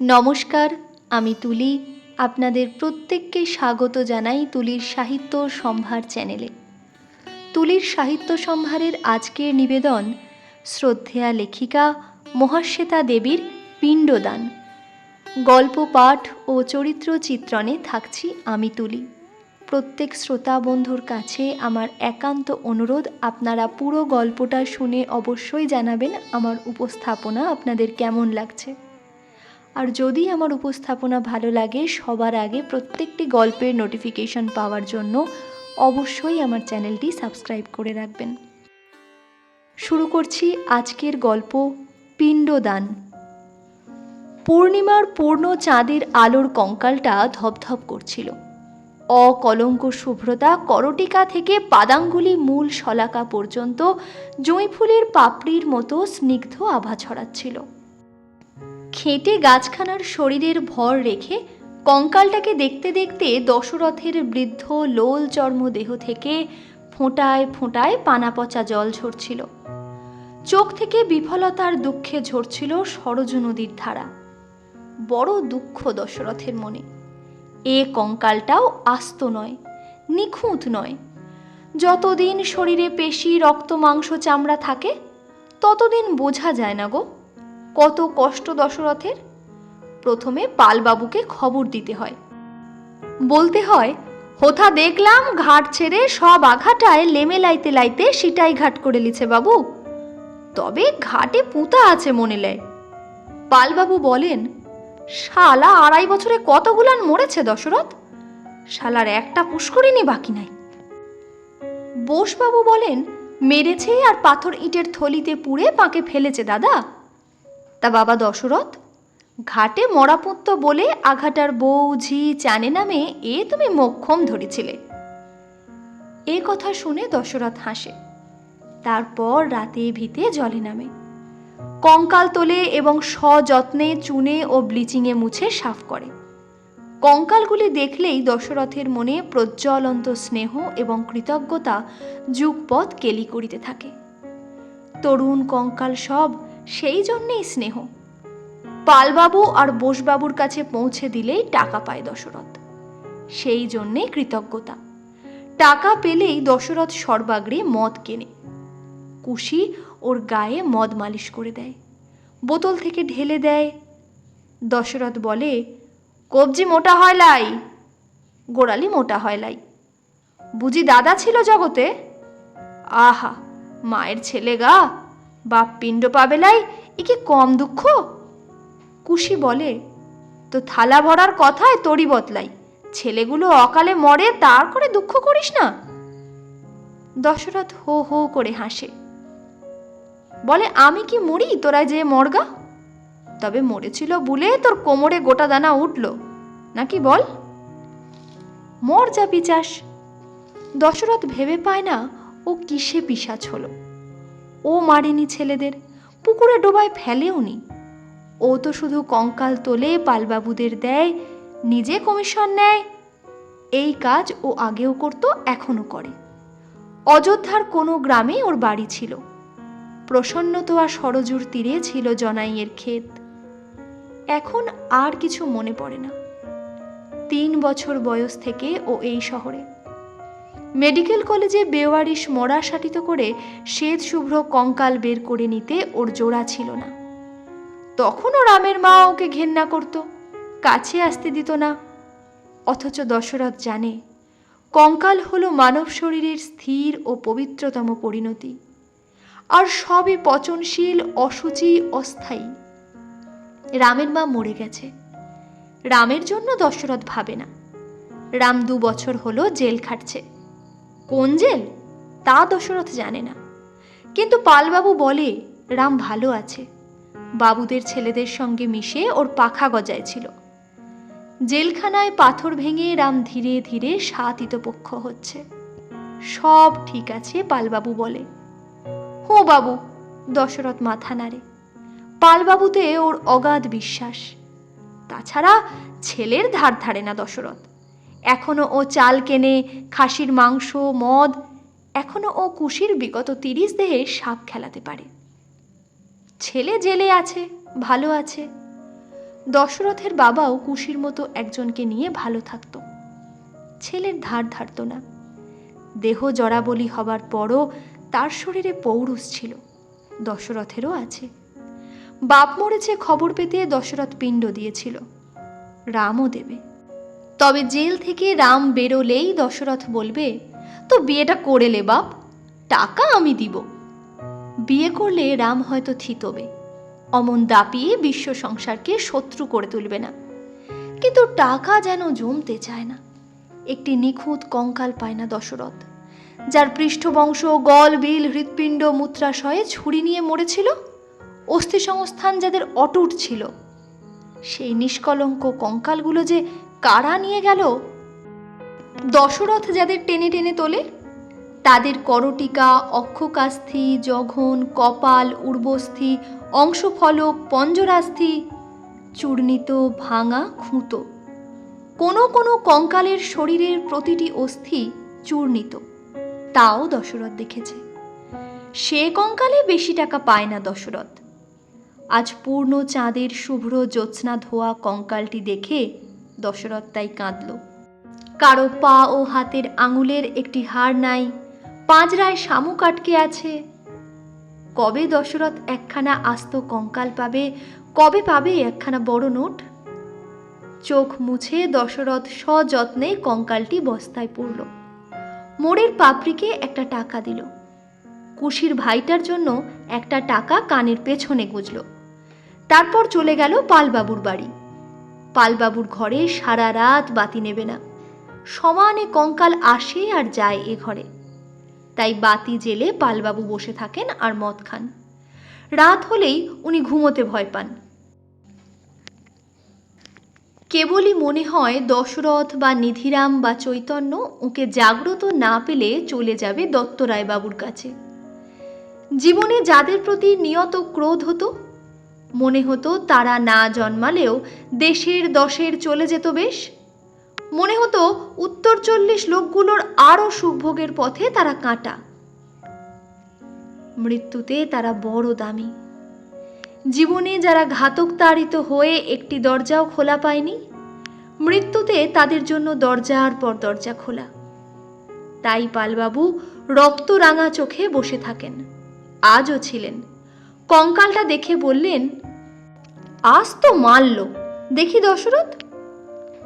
নমস্কার, আমি তুলি। আপনাদের প্রত্যেককে স্বাগত জানাই তুলির সাহিত্য সম্ভার চ্যানেলে। তুলির সাহিত্য সম্ভারের আজকের নিবেদন শ্রদ্ধেয়া লেখিকা মহাশ্বেতা দেবীর পিণ্ডদান। গল্প, পাঠ ও চরিত্র চিত্রণে থাকছি আমি তুলি। প্রত্যেক শ্রোতা বন্ধুর কাছে আমার একান্ত অনুরোধ, আপনারা পুরো গল্পটা শুনে অবশ্যই জানাবেন আমার উপস্থাপনা আপনাদের কেমন লাগছে। আর যদি আমার উপস্থাপনা ভালো লাগে, সবার আগে প্রত্যেকটি গল্পের নোটিফিকেশন পাওয়ার জন্য অবশ্যই আমার চ্যানেলটি সাবস্ক্রাইব করে রাখবেন। শুরু করছি আজকের গল্প পিণ্ডদান। পূর্ণিমার পূর্ণ চাঁদের আলোর কঙ্কালটা ধপধপ করছিল। অকলঙ্ক শুভ্রতা করটিকা থেকে পাদাঙ্গুলি মূল শলাকা পর্যন্ত জুঁইফুলের পাপড়ির মতো স্নিগ্ধ আভা ছড়াচ্ছিল। খেটে গাছখানার শরীরের ভর রেখে কঙ্কালটাকে দেখতে দেখতে দশরথের বৃদ্ধ লোল চর্ম দেহ থেকে ফোঁটায় ফোঁটায় পানা পচা জল ঝরছিল। চোখ থেকে বিফলতার দুঃখে ঝরছিল সরজ নদীর ধারা। বড় দুঃখ দশরথের মনে। এ কঙ্কালটাও আস্ত নয়, নিখুঁত নয়। যতদিন শরীরে পেশি, রক্ত, মাংস, চামড়া থাকে, ততদিন বোঝা যায় না গো। কত কষ্ট দশরথের? প্রথমে পালবাবুকে খবর দিতে হয়। বলতে হয়, হোথা দেখলাম ঘাট ছেড়ে সব আঘাটায় লেমে লাইতে লাইতে সিটাই ঘাট করে লিছে বাবু। তবে ঘাটে পুঁতা আছে মনে লেয় পালবাবু বলেন, শালা আড়াই বছরে কতগুলান মরেছে দশরথ? শালার একটা পুষ্করিণী বাকি নাই। বোসবাবু বলেন, মেরেছে আর পাথর ইটের থলিতে পুড়ে পাকে ফেলেছে দাদা। তা বাবা দশরথ? ঘাটে মরাপুত্ত বলে আঘাটার বউ ঝি চানে নামে এ তুমি মোক্ষম ধরেছিলে। এ কথা শুনে দশরথ হাসে। তারপর রাতে ভিতে জলে নামে। কঙ্কাল তোলে এবং সযত্নে চুনে ও ব্লিচিংয়ে মুছে সাফ করে। কঙ্কালগুলি দেখলেই দশরথের মনে প্রজ্বলন্ত স্নেহ এবং কৃতজ্ঞতা যুগপথ কেলি করিতে থাকে। তরুণ কঙ্কাল সব সেই জন্যেই স্নেহ। পালবাবু আর বোসবাবুর কাছে পৌঁছে দিলেই টাকা পায় দশরথ। সেই জন্যে কৃতজ্ঞতা। টাকা পেলেই দশরথ সর্বাগ্রে মদ কেনে। কুশি ওর গায়ে মদ মালিশ করে দেয়। বোতল থেকে ঢেলে দেয়। দশরথ বলে, কবজি মোটা হয় লাই। গোড়ালি মোটা হয় লাই। বুঝি দাদা ছিল জগতে? আহা, মায়ের ছেলে গা। বাপ পিণ্ড পাবে লাই এ কি কম দুঃখ? কুশি বলে, তো থালা ভরার কথায় তরি বতলাই ছেলেগুলো অকালে মরে, তার করে দুঃখ করিস না? দশরথ হো হো করে হাসে। বলে, আমি কি মরি তোরা যে মরগা? তবে মরেছিল বলে তোর কোমরে গোটা দানা উঠল। নাকি বল? মর যা পিচাস। দশরথ ভেবে পায় না, ও কিসে পিসাচ হলো। ও মারেনি ছেলেদের, পুকুরে ডোবায় ফেলেও নি ও তো শুধু কঙ্কাল তোলে পালবাবুদের দেয়, নিজে কমিশন নেয়। এই কাজ ও আগেও করতো, এখনও করে। অযোধ্যার কোনো গ্রামে ওর বাড়ি ছিল। প্রসন্নতোয়া সরজুর তীরে ছিল জনাইয়ের ক্ষেত। এখন আর কিছু মনে পড়ে না। তিন বছর বয়স থেকে ও এই শহরে। মেডিকেল কলেজে বেওয়ারিশ মরা সাটিত করে শ্বেত শুভ্র কঙ্কাল বের করে নিতে ওর জোড়া ছিল না। তখনও রামের মা ওকে ঘেন্না করত, কাছে আসতে দিত না। অথচ দশরথ জানে, কঙ্কাল হলো মানব শরীরের স্থির ও পবিত্রতম পরিণতি। আর সবই পচনশীল অসুচি অস্থায়ী। রামের মা মরে গেছে। রামের জন্য দশরথ ভাবে না। রাম দু বছর হলো জেল খাটছে। কোন জেল? তা দশরথ জানে না। কিন্তু পালবাবু বলে, রাম ভালো আছে। বাবুদের ছেলেদের সঙ্গে মিশে ওর পাখা গজাইছিল। জেলখানায় পাথর ভেঙে রাম ধীরে ধীরে সাতিতপক্ষ হচ্ছে। সব ঠিক আছে, পালবাবু বলে। হো বাবু, দশরথ মাথা নাড়ে। পালবাবুতে ওর অগাধ বিশ্বাস। তাছাড়া ছেলের ধার ধারে না দশরথ। এখনও ও চাল কেনে, খাসির মাংস, মদ, এখনও ও কুশির বিগত তিরিশ দেহে সাপ খেলাতে পারে। ছেলে জেলে আছে, ভালো আছে। দশরথের বাবাও কুশির মতো একজনকে নিয়ে ভালো থাকতো। ছেলের ধার ধারত না। দেহ জড়াবলি হবার পরও তার শরীরে পৌরুষ ছিল। দশরথেরও আছে। বাপ মরেছে খবর পেতে দশরথ পিণ্ড দিয়েছিল। রামও দেবে। তবে জেল থেকে রাম বেরোলেই দশরথ বলবে, তো বিয়েটা করে লে বাপ, টাকা আমি দিব। বিয়ে করলে রাম হয়তো থিতবে অমন দাপিয়ে বিশ্ব সংসারকে শত্রু করে তুলবে না। কিন্তু টাকা যেন জমতে চায় না, একটি নিখুঁত কঙ্কাল পায় না দশরথ, যার পৃষ্ঠবংশ, গল, বিল, হৃৎপিণ্ড, মূত্রাশয়ে ছুরি নিয়ে মরেছিল অস্থি সংস্থান যাদের অটুট ছিল। সেই নিষ্কলঙ্ক কঙ্কালগুলো যে কারা নিয়ে গেল? দশরথ যাদের টেনে টেনে তোলে, তাদের করটিকা, অক্ষকাস্থি, জঘন, কপাল, উর্বস্থি, অংশফলক, পঞ্জরাস্থি, চূর্ণিত, ভাঙা, খুঁতো। কোনো কোনো কঙ্কালের শরীরের প্রতিটি অস্থি চূর্ণিত। তাও দশরথ দেখেছে। সে কঙ্কালে বেশি টাকা পায় না দশরথ। আজ পূর্ণ চাঁদের শুভ্র জ্যোৎস্না ধোয়া কঙ্কালটি দেখে দশরথ তাই কাঁদল। কারও পা ও হাতের আঙুলের একটি হাড় নাই পাঁজরায় শামুক আটকে আছে। কবে দশরথ একখানা আস্ত কঙ্কাল পাবে, কবে পাবে একখানা বড় নোট? চোখ মুছে দশরথ সযত্নে কঙ্কালটি বস্তায় পড়ল। মোড়ের পাপড়িকে একটা টাকা দিল। কুশির ভাইটার জন্য একটা টাকা কানের পেছনে গুজল। তারপর চলে গেল পালবাবুর বাড়ি। পালবাবুর ঘরে সারা রাত বাতি নেবে না। সমানে কঙ্কাল আসে আর যায় এ ঘরে। তাই বাতি জেলে পালবাবু বসে থাকেন আর মদ খান। রাত হলেই উনি ঘুমোতে ভয় পান। কেবলই মনে হয় দশরথ বা নিধিরাম বা চৈতন্য ওকে জাগ্রত না পেলে চলে যাবে দত্তরায় বাবুর কাছে। জীবনে যাদের প্রতি নিয়ত ক্রোধ হতো মনে হতো তারা না জন্মালেও দেশের দশের চলে যেত বেশ। মনে হতো উত্তর চল্লিশ লোকগুলোর আরও সুখভোগের পথে তারা কাঁটা। মৃত্যুতে তারা বড় দামি। জীবনে যারা ঘাতক তাড়িত হয়ে একটি দরজাও খোলা পায়নি, মৃত্যুতে তাদের জন্য দরজার পর দরজা খোলা। তাই পালবাবু রক্ত রাঙা চোখে বসে থাকেন। আজও ছিলেন। কঙ্কালটা দেখে বললেন আজ তো মারল। দেখি দশরথ,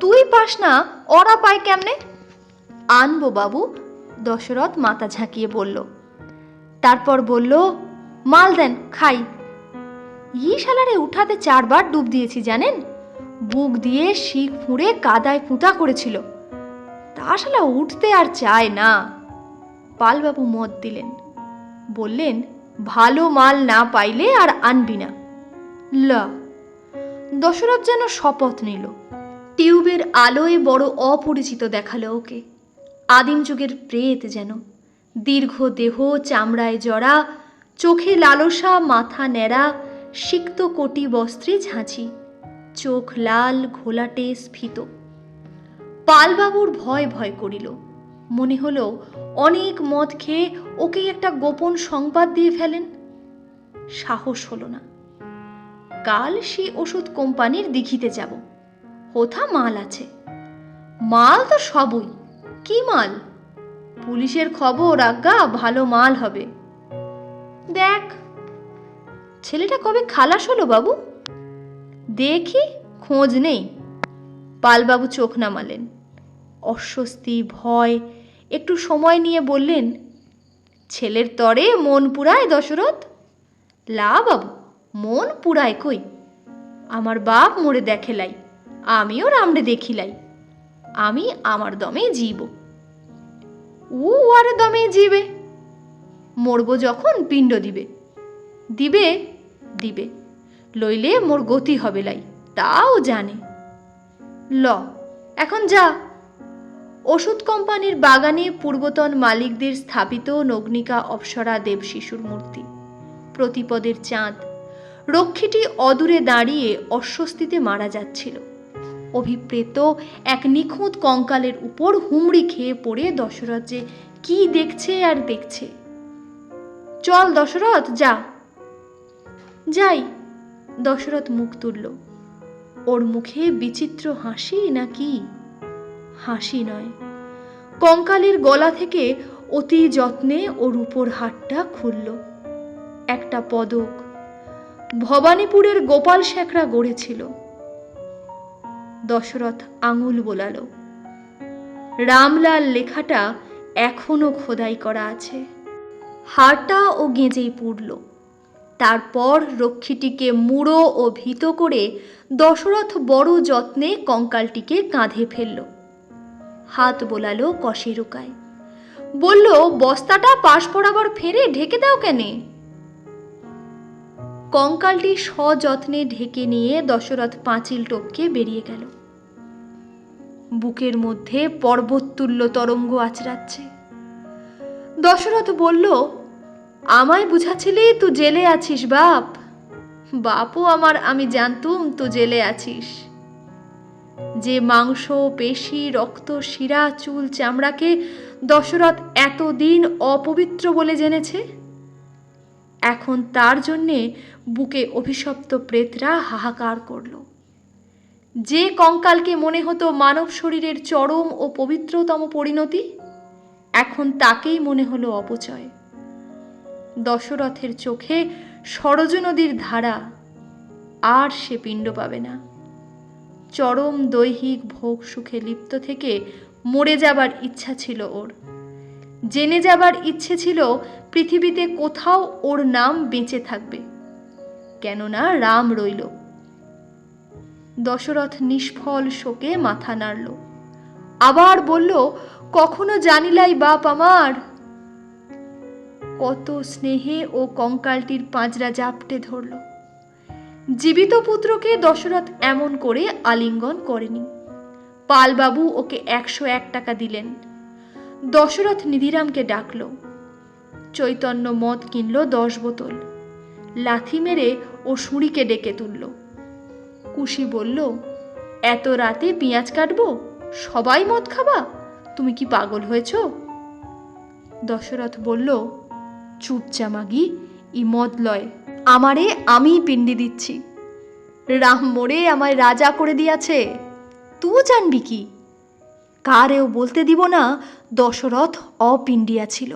তুই পাস না, ওরা পায় কেমনে? আনব বাবু, দশরথ মাথা ঝাঁকিয়ে বলল। তারপর বলল, মাল দেন, খাই। ই শালারে উঠাতে চারবার ডুব দিয়েছি, জানেন? বুক দিয়ে শিখ ফুঁড়ে কাদায় পুঁতা করেছিল। তা শালা উঠতে আর চায় না। পালবাবু মত দিলেন। বললেন, ভালো মাল না পাইলে আর আনবি না। ল দশরথ যেন শপথ নিল। টিউবের আলোয় বড় অপরিচিত দেখাল ওকে। আদিম যুগের প্রেত যেন। দীর্ঘ দেহ চামড়ায় জড়া, চোখে লালসা, মাথা ন্যাড়া, সিক্ত কোটি বস্ত্রে ঝাঁঝি। চোখ লাল, ঘোলাটে, স্ফীত। পালবাবুর ভয় ভয় করিল। মনে হলো অনেক মদ খেয়ে ওকে একটা গোপন সংবাদ দিয়ে ফেলেন। সাহস হলো না। কাল সেই ওষুধ কোম্পানির দিঘিতে যাব। হোথা মাল আছে। মাল তো সবই। কি মাল? পুলিশের খবর, আজ্ঞা, ভালো মাল হবে। দেখ, ছেলেটা কবে খালাস হলো বাবু? দেখি, খোঁজ নেই। পালবাবু চোখ নামালেন। অস্বস্তি, ভয়, একটু সময় নিয়ে বললেন, ছেলের তরে মন পুরায় দশরথ? লা বাবু। মন পুরায় কই? আমার বাপ মোড়ে দেখেলাই, আমিও রামড়ে দেখিলাই, আমি আমার দমে জীব। ও আরে দমে জিবে? মরবো যখন পিণ্ড দিবে। দিবে দিবে, লইলে মোর গতি হবে লাই, তাও জানে। ল, এখন যা। ওষুধ কোম্পানির বাগানে পূর্বতন মালিকদের স্থাপিত নগ্নিকা অপ্সরা দেব শিশুর মূর্তি। প্রতিপদের চাঁদ রক্ষীটি অদূরে দাঁড়িয়ে অস্বস্তিতে মারা যাচ্ছিল। অভিপ্রেত এক নিখুঁত কঙ্কালের উপর হুমড়ি খেয়ে পড়ে দশরথ যে কি দেখছে আর দেখছে। চল দশরথ, যা। যাই, দশরথ মুখ তুলল। ওর মুখে বিচিত্র হাসি নাকি? হাসি নয়। কঙ্কালের গলা থেকে অতি যত্নে ওর উপর হাটটা খুলল। একটা পদক। ভবানীপুরের গোপাল শেখরা গড়েছিল। দশরথ আঙুল বোলালো। রামলাল লেখাটা এখনও খোদাই করা আছে। হারটা ও গেঁজেই পুড়ল। তারপর রক্ষীটিকে মুড়ো ও ভীত করে দশরথ বড় যত্নে কঙ্কালটিকে কাঁধে ফেলল। হাত বোলালো কশেরুকায়। বলল, বস্তাটা পাশ বরাবর ফেরে ঢেকে দাও কেনে? কঙ্কালটি সযত্নে ঢেকে নিয়ে দশরথ পাঁচিল টপকে বেরিয়ে গেল। বুকের মধ্যে পর্বততুল্য তরঙ্গ আচড়াচ্ছে। দশরথ বলল, আমায় বুঝাছিলি তু জেলে আছিস বাপ? বাপও আমার, আমি জানতুম তু জেলে আছিস। যে মাংস, পেশি, রক্ত, শিরা, চুল, চামড়াকে দশরথ এতদিন অপবিত্র বলে জেনেছে এখন তার জন্যে বুকে অভিশপ্ত প্রেতরা হাহাকার করল। যে কঙ্কালকে মনে হতো মানব শরীরের চরম ও পবিত্রতম পরিণতি, এখন তাকেই মনে হলো অপচয়। দশরথের চোখে সরজ নদীর ধারা আর সে পিণ্ড পাবে না। চরম দৈহিক ভোগ সুখে লিপ্ত থেকে মরে যাবার ইচ্ছা ছিল ওর। জেনে যাবার ইচ্ছে ছিল পৃথিবীতে কোথাও ওর নাম বেঁচে থাকবে। কেননা রাম রইল। দশরথ নিষ্ফল শোকে মাথা নাড়ল। আবার বলল, কখনো জানিলাই বাপ আমার? কত স্নেহে ও কঙ্কালটির পাঁজরা জাপটে ধরল। জীবিত পুত্রকে দশরথ এমন করে আলিঙ্গন করেনি। পালবাবু ওকে একশো এক টাকা দিলেন। দশরথ নিধিরামকে ডাকল। চৈতন্য মদ কিনল দশ বোতল। লাথি মেরে ও সুঁড়িকে ডেকে তুলল। কুশি বলল, এত রাতে পেঁয়াজ কাটবো? সবাই মদ খাবা? তুমি কি পাগল হয়েছ? দশরথ বলল, চুপ চামাগি ই মদ লয়। আমারে আমি পিণ্ডি দিচ্ছি। রাম মোড়ে আমায় রাজা করে দিয়াছে। তুই জানবি কি? কারেও বলতে দিব না দশরথ অপিণ্ডিয়া ছিল।